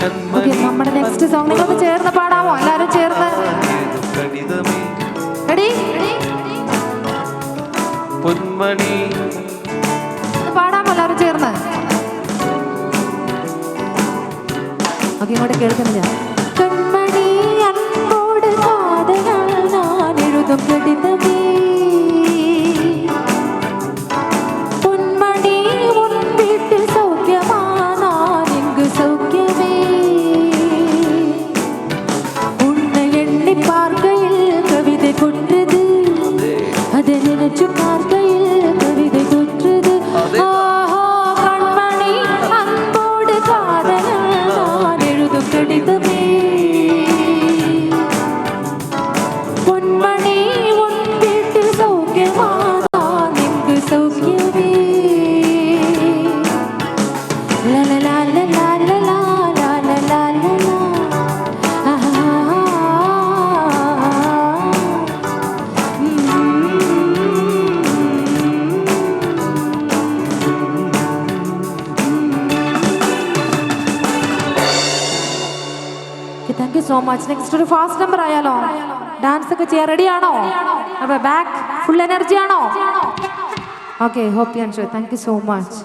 Okay നമ്മുടെ next song നിങ്ങളൊന്ന് ചേർന്ന് പാടാമോ? എല്ലാവരും ചേർന്ന്. റെഡി പൊന്മണി. പാടാമോ? എല്ലാവരും ചേർന്ന്. ഓക്കെ ഇങ്ങോട്ട് കേൾക്കുന്നില്ല la la la la thank you so much next ഒരു ഫാസ്റ്റ് നമ്പർ ആയാലോ? ഡാൻസ് ഒക്കെ ചെയ്യാൻ റെഡി ആണോ? അപ്പൊ ബാക്ക് ഫുൾ എനർജി ആണോ? Okay hope you and show thank you so much